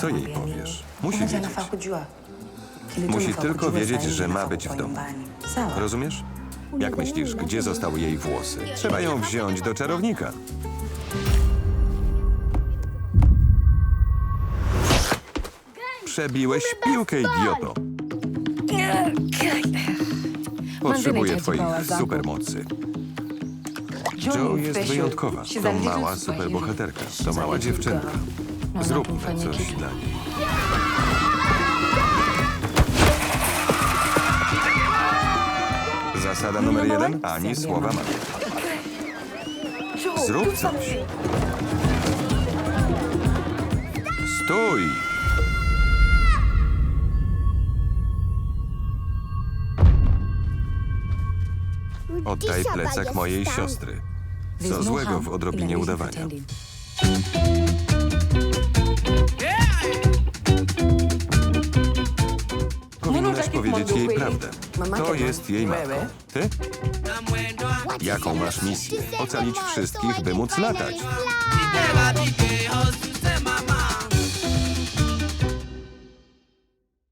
Co jej powiesz? Musi wiedzieć. Musi tylko wiedzieć, że ma być w domu. Rozumiesz? Jak myślisz, gdzie zostały jej włosy? Trzeba ją wziąć do czarownika. Przebiłeś piłkę, idioto. Potrzebuję twoich supermocy. Joe jest wyjątkowa. To mała superbohaterka. To mała dziewczynka. Zróbmy coś dla niej. Zasada numer jeden. Ani słowa mamie. Zrób coś. Stój! Oddaj plecak mojej siostry. Co złego w odrobinie udawania? Powiedzieć jej prawdę. To jest jej matką. Ty? Jaką masz misję? Ocalić wszystkich, by móc latać.